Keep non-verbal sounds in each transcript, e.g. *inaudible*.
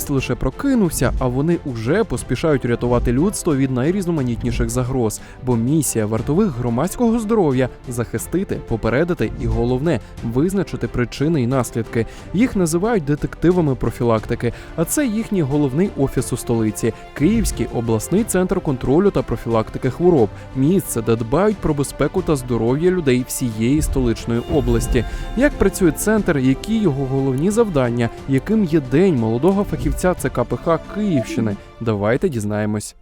Хтось лише прокинувся, а вони уже поспішають рятувати людство від найрізноманітніших загроз. Бо місія вартових громадського здоров'я захистити, попередити і головне визначити причини і наслідки. Їх називають детективами профілактики. А це їхній головний офіс у столиці Київський обласний центр контролю та профілактики хвороб. Місце, де дбають про безпеку та здоров'я людей всієї столичної області. Як працює центр, які його головні завдання, яким є день молодого фахівця ЦКПХ Київщини? Давайте дізнаємось.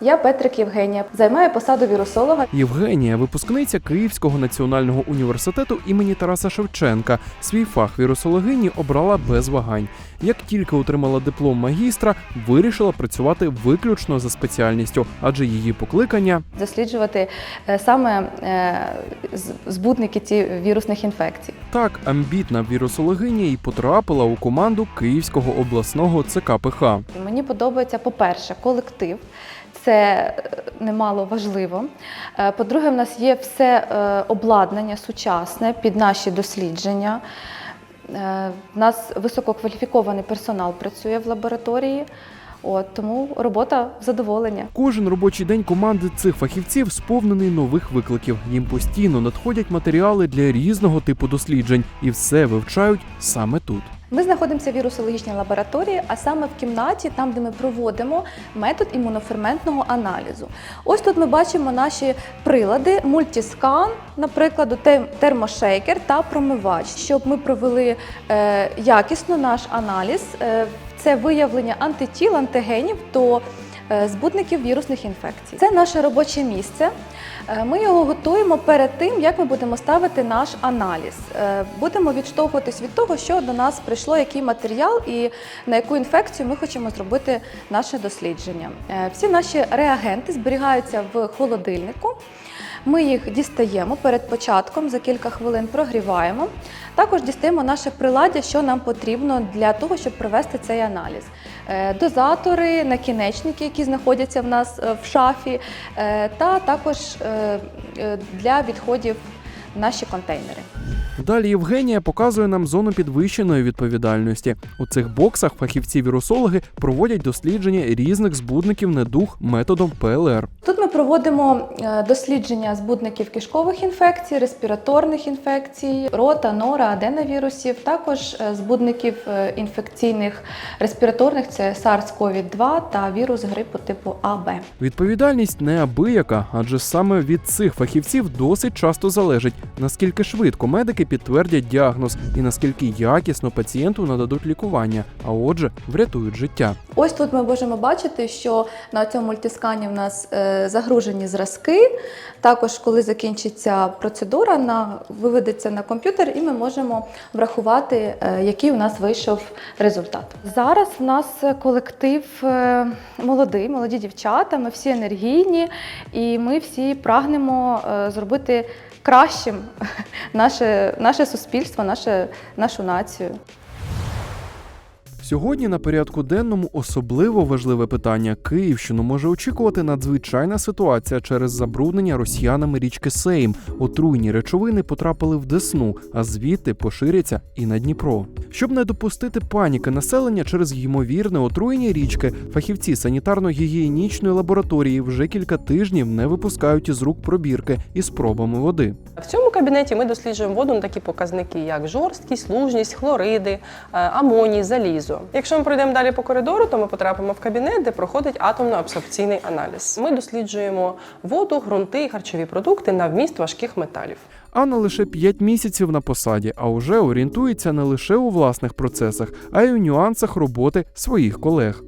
Я Петрик Євгенія, займаю посаду вірусолога. Євгенія, випускниця Київського національного університету імені Тараса Шевченка, свій фах вірусологині обрала без вагань. Як тільки отримала диплом магістра, вирішила працювати виключно за спеціальністю, адже її покликання досліджувати е, саме е, з- ці вірусних інфекцій. Так амбітна вірусологиня і потрапила у команду Київського обласного ЦКПХ. Мені подобається, по-перше, колектив. Це е, немало важливо. Е, По-друге, в нас є все е, обладнання сучасне під наші дослідження. В нас висококваліфікований персонал працює в лабораторії, от, тому робота в задоволення. Кожен робочий день команди цих фахівців сповнений нових викликів. Їм постійно надходять матеріали для різного типу досліджень, і все вивчають саме тут. Ми знаходимося в вірусологічній лабораторії, а саме в кімнаті, там, де ми проводимо метод імуноферментного аналізу. Ось тут ми бачимо наші прилади: мультіскан, наприклад, те- термошейкер та промивач, щоб ми провели е, якісно наш аналіз. Це виявлення антитіл, антигенів до е, збудників вірусних інфекцій. Це наше робоче місце. Е, Ми його готуємо перед тим, як ми будемо ставити наш аналіз. Е, Будемо відштовхуватись від того, що до нас прийшло, який матеріал і на яку інфекцію ми хочемо зробити наше дослідження. Всі наші реагенти зберігаються в холодильнику. Ми їх дістаємо перед початком, за кілька хвилин прогріваємо. Також дістаємо наше приладдя, що нам потрібно для того, щоб провести цей аналіз. Е, Дозатори, накінечники, які знаходяться в нас е, в шафі, е, та також для відходів наші контейнери. Далі Євгенія показує нам зону підвищеної відповідальності. У цих боксах фахівці-вірусологи проводять дослідження різних збудників недуг методом ПЛР. Тут ми проводимо е, дослідження збудників кишкових інфекцій, респіраторних інфекцій, рота, нора, аденовірусів, також е, збудників е, інфекційних респіраторних це SARS-CoV-2 та вірус грипу типу АБ. Відповідальність неабияка, адже саме від цих фахівців досить часто залежить, наскільки швидко медики підтвердять діагноз і наскільки якісно пацієнту нададуть лікування, а отже, врятують життя. Ось тут ми можемо бачити, що на цьому мультискані в нас е, загружені зразки. Також, коли закінчиться процедура, на виведеться на комп'ютер, і ми можемо врахувати, е, який у нас вийшов результат. Зараз в нас колектив е, молодий, молоді дівчата. Ми всі енергійні, і ми всі прагнемо зробити кращим *laughs* наше, наше суспільство, наше, нашу націю. Сьогодні на порядку денному особливо важливе питання. Київщину може очікувати надзвичайна ситуація через забруднення росіянами річки Сейм. Отруйні речовини потрапили в Десну, а звідти поширяться і на Дніпро. Щоб не допустити паніки населення через ймовірне отруєння річки, фахівці санітарно-гігієнічної лабораторії вже кілька тижнів не випускають із рук пробірки із пробами води. В цьому кабінеті ми досліджуємо воду на такі показники, як жорсткість, лужність, хлориди, е, амоній, залізо. Якщо ми пройдемо далі по коридору, то ми потрапимо в кабінет, де проходить атомно-абсорбційний аналіз. Ми досліджуємо воду, ґрунти і харчові продукти на вміст важких металів. Анна лише 5 місяців на посаді, а вже орієнтується не лише у власних процесах, а й у нюансах роботи своїх колег.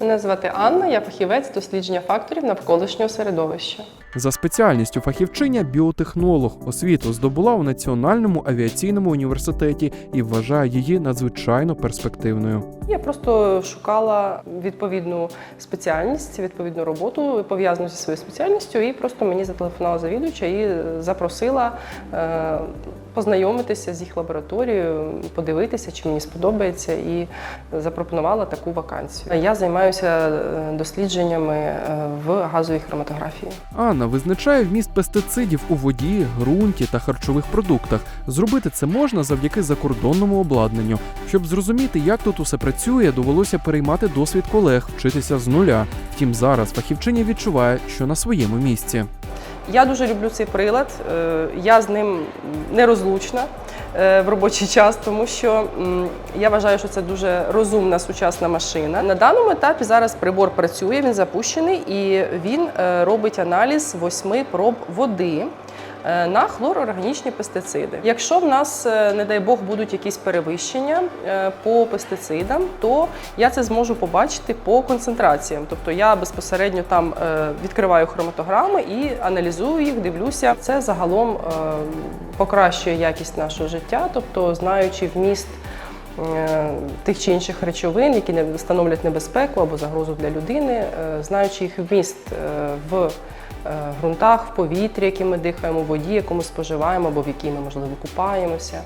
Мене звати Анна, я фахівець дослідження факторів навколишнього середовища. За спеціальністю фахівчиня біотехнолог освіту здобула у Національному авіаційному університеті і вважає її надзвичайно перспективною. Я просто шукала відповідну спеціальність, відповідну роботу пов'язану зі своєю спеціальністю, і просто мені зателефонувала завідувача і запросила е, познайомитися з їх лабораторією, подивитися, чи мені сподобається, і запропонувала таку вакансію. Я займаюся е, дослідженнями е, в газовій хроматографії. Анна визначає вміст пестицидів у воді, ґрунті та харчових продуктах. Зробити це можна завдяки закордонному обладнанню. Щоб зрозуміти, як тут усе працює, довелося переймати досвід колег, вчитися з нуля. Втім, зараз фахівчиня відчуває, що на своєму місці. Я дуже люблю цей прилад. е, Я з ним нерозлучна е, в робочий час, тому що я вважаю, що це дуже розумна сучасна машина. На даному етапі зараз прибор працює, він запущений і він е, робить аналіз восьми проб води. Е, На хлорорганічні пестициди. Якщо в нас, е, не дай Бог, будуть якісь перевищення е, по пестицидам, то я це зможу побачити по концентраціям. Тобто я безпосередньо там відкриваю хроматограми і аналізую їх, дивлюся. Це загалом покращує якість нашого життя, тобто знаючи вміст. Тих чи інших речовин, які не становлять небезпеку або загрозу для людини, знаючи їх вміст в ґрунтах, в повітрі, яким ми дихаємо, в воді, яку ми споживаємо, або в якій ми, можливо, купаємося, е,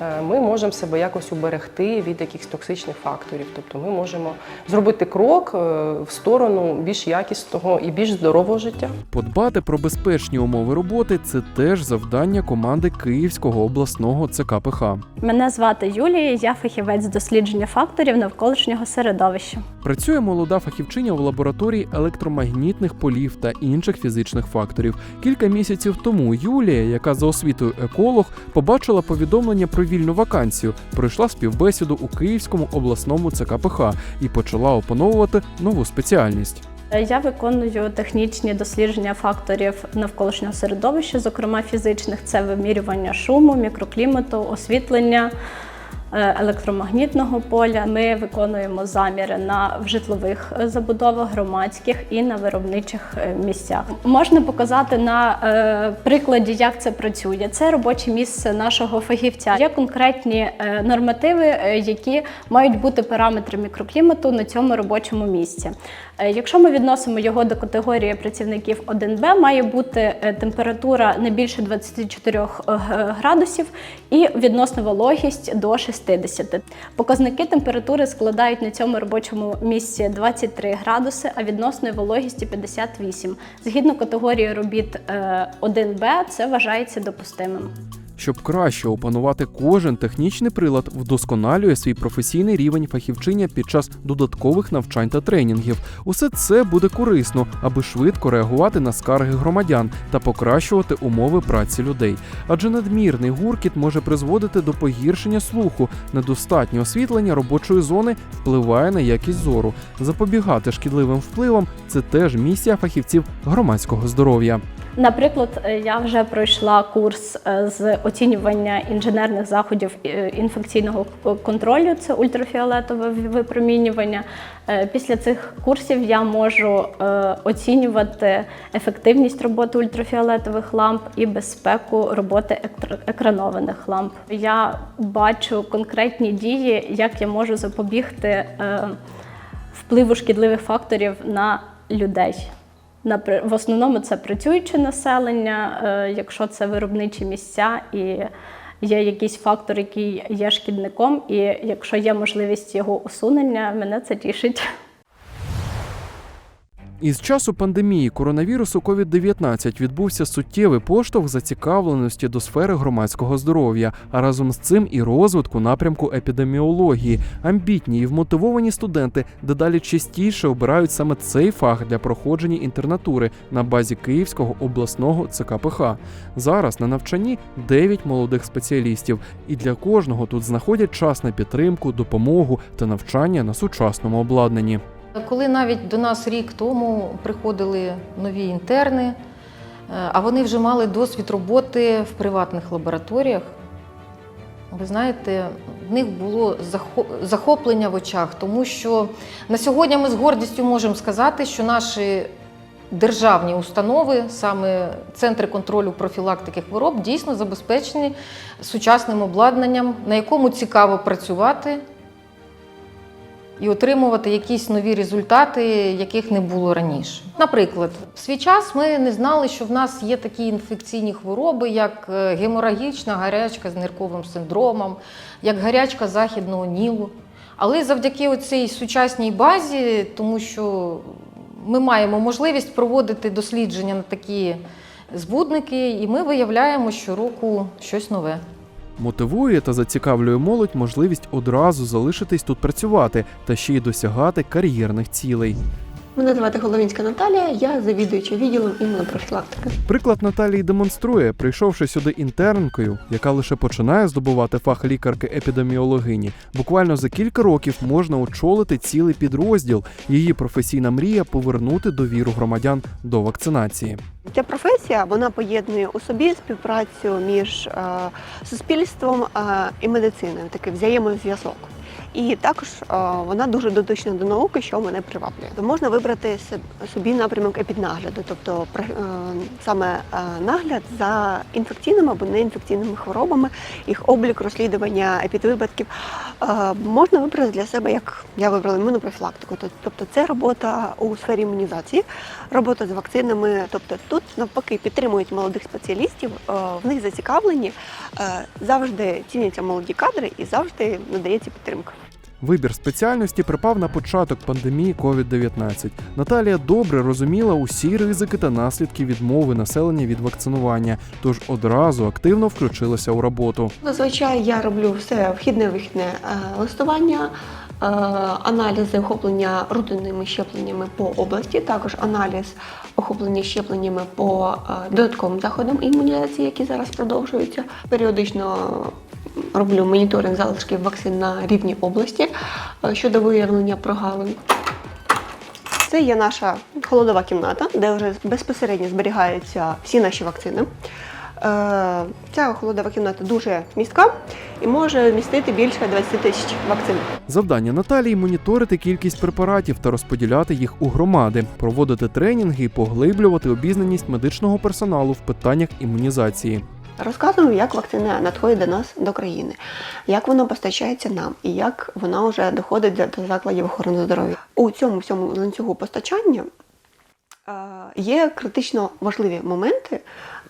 ми можемо себе якось уберегти від якихось токсичних факторів. Тобто ми можемо зробити крок е, в сторону більш якісного і більш здорового життя. Подбати про безпечні умови роботи це теж завдання команди Київського обласного ЦКПХ. Мене звати Юлія, я фахівець з дослідження факторів навколишнього середовища. Працює молода фахівчиня в лабораторії електромагнітних полів та інших фізичних факторів. Кілька місяців тому Юлія, яка за освітою еколог, побачила повідомлення про вільну вакансію, пройшла співбесіду у Київському обласному ЦКПХ і почала опановувати нову спеціальність. Я виконую технічні дослідження факторів навколишнього середовища, зокрема фізичних, це вимірювання шуму, мікроклімату, освітлення. Е, Електромагнітного поля ми виконуємо заміри на житлових е, забудовах, громадських і на виробничих е, місцях. Можна показати на прикладі, як це працює. Це робоче місце нашого фахівця. Є конкретні нормативи, які мають бути параметри мікроклімату на цьому робочому місці. Якщо ми відносимо його до категорії працівників 1Б, має бути температура не більше 24 градусів і відносна вологість до 60. Показники температури складають на цьому робочому місці 23 градуси, а відносної вологісті 58. Згідно категорії робіт е, 1Б, це вважається допустимим. Щоб краще опанувати кожен технічний прилад, вдосконалює свій професійний рівень фахівчиня під час додаткових навчань та тренінгів. Усе це буде корисно, аби швидко реагувати на скарги громадян та покращувати умови праці людей. Адже надмірний гуркіт може призводити до погіршення слуху, недостатнє освітлення робочої зони впливає на якість зору. Запобігати шкідливим впливам це теж місія фахівців громадського здоров'я. Наприклад, е, я вже пройшла курс е, з оцінювання інженерних заходів е, інфекційного контролю, це ультрафіолетове випромінювання. Після цих курсів я можу оцінювати ефективність роботи ультрафіолетових ламп і безпеку роботи екр- екранованих ламп. Я бачу конкретні дії, як я можу запобігти впливу шкідливих факторів на людей. В основному це працююче населення, е, якщо це виробничі місця і є якийсь фактор, який є шкідником, і якщо є можливість його усунення, мене це тішить. Із часу пандемії коронавірусу COVID-19 відбувся суттєвий поштовх зацікавленості до сфери громадського здоров'я, а разом з цим і розвитку напрямку епідеміології. Амбітні і вмотивовані студенти дедалі частіше обирають саме цей фах для проходження інтернатури на базі Київського обласного ЦКПХ. Зараз на навчанні 9 молодих спеціалістів, і для кожного тут знаходять час на підтримку, допомогу та навчання на сучасному обладнанні. Коли навіть до нас рік тому приходили нові інтерни, е, а вони вже мали досвід роботи в приватних лабораторіях, ви знаєте, в них було захоплення в очах, тому що на сьогодні ми з гордістю можемо сказати, що наші державні установи, саме центри контролю профілактики хвороб, дійсно забезпечені сучасним обладнанням, на якому цікаво працювати і отримувати якісь нові результати, яких не було раніше. Наприклад, в свій час ми не знали, що в нас є такі інфекційні хвороби, як е, геморагічна гарячка з нирковим синдромом, як гарячка західного нілу. Але завдяки цій сучасній базі, тому що ми маємо можливість проводити дослідження на такі збудники, і ми виявляємо щороку щось нове. Мотивує та зацікавлює молодь можливість одразу залишитись тут працювати та ще й досягати кар'єрних цілей. Мене звати Головінська Наталія, я завідуюча відділом імунопрофілактики. Приклад Наталії демонструє, прийшовши сюди інтернкою, яка лише починає здобувати фах лікарки-епідеміологині. Буквально за кілька років можна очолити цілий підрозділ. Її професійна мрія повернути довіру громадян до вакцинації. Ця професія вона поєднує у собі співпрацю між е, суспільством е, і медициною, такий взаємозв'язок. І також е, вона дуже дотична до науки, що мене приваблює. Можна вибрати собі напрямок епіднагляду, тобто е, саме е, нагляд за інфекційними або неінфекційними хворобами, їх облік, розслідування епідвипадків. Можна вибрати для себе, як я вибрала імунопрофілактику. Тобто це робота у сфері імунізації, робота з вакцинами. Тобто тут навпаки підтримують молодих спеціалістів, в них зацікавлені, завжди ціняться молоді кадри і завжди надається підтримка. Вибір спеціальності припав на початок пандемії COVID-19. Наталія добре розуміла усі ризики та наслідки відмови населення від вакцинування, тож одразу активно включилася у роботу. Зазвичай я роблю все вхідне-вихідне е, листування, е, аналізи охоплення рутинними щепленнями по області, також аналіз охоплення щепленнями по е, додатковим заходам імунізації, які зараз продовжуються. Періодично роблю моніторинг залишків вакцин на рівні області е, щодо виявлення прогалин. Це є наша холодова кімната, де вже безпосередньо зберігаються всі наші вакцини. Е, Ця холодова кімната дуже містка і може вмістити більше 20 тисяч вакцин. Завдання Наталії моніторити кількість препаратів та розподіляти їх у громади, проводити тренінги і поглиблювати обізнаність медичного персоналу в питаннях імунізації. Розказуємо, як вакцина надходить до нас до країни, як вона постачається нам і як вона вже доходить до- закладів охорони здоров'я. У цьому всьому ланцюгу постачання е, є критично важливі моменти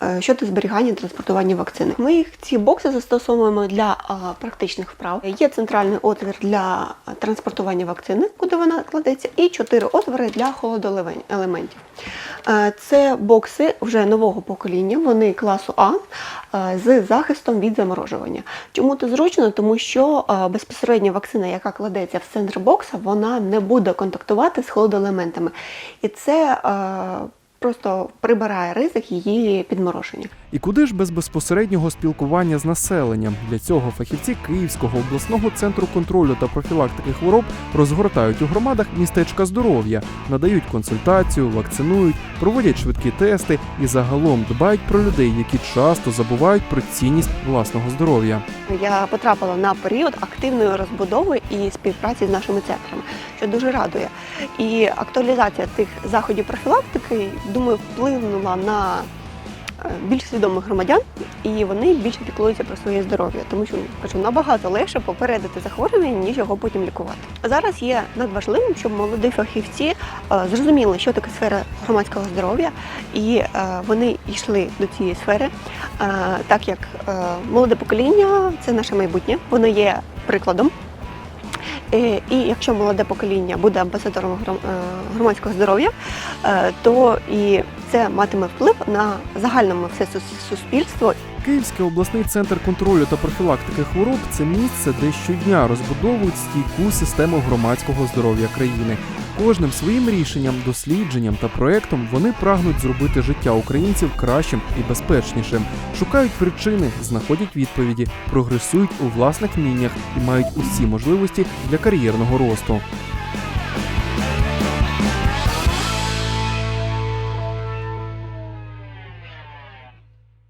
е, щодо зберігання транспортування вакцини. Ми їх ці бокси застосовуємо для е, практичних вправ. Є центральний отвір для транспортування вакцини, куди вона кладеться, і чотири отвори для холодоелементів. Е, Це бокси вже нового покоління, вони класу А е, з захистом від заморожування. Чому це зручно? Тому що е, безпосередньо вакцина, яка кладеться в центр бокса, вона не буде контактувати з холодоелементами. І це просто прибирає ризик її підмороження. І куди ж без безпосереднього спілкування з населенням? Для цього фахівці Київського обласного центру контролю та профілактики хвороб розгортають у громадах містечка здоров'я, надають консультацію, вакцинують, проводять швидкі тести і загалом дбають про людей, які часто забувають про цінність власного здоров'я. Я потрапила на період активної розбудови і співпраці з нашими центрами, що дуже радує. І актуалізація тих заходів профілактики, думаю, вплинула на більш свідомих громадян, і вони більше піклуються про своє здоров'я, тому що кажу, набагато легше попередити захворювання, ніж його потім лікувати. Зараз є надважливим, щоб молоді фахівці е, зрозуміли, що таке сфера громадського здоров'я, і е, вони йшли до цієї сфери, е, так як молоде покоління це наше майбутнє, воно є прикладом. Е, І якщо молоде покоління буде амбасадором е, громадського здоров'я, е, то і це матиме вплив на загальному все суспільство Київський обласний центр контролю та профілактики хвороб це місце, де щодня розбудовують стійку систему громадського здоров'я країни. Кожним своїм рішенням, дослідженням та проектом вони прагнуть зробити життя українців кращим і безпечнішим, шукають причини, знаходять відповіді, прогресують у власних міннях і мають усі можливості для кар'єрного росту.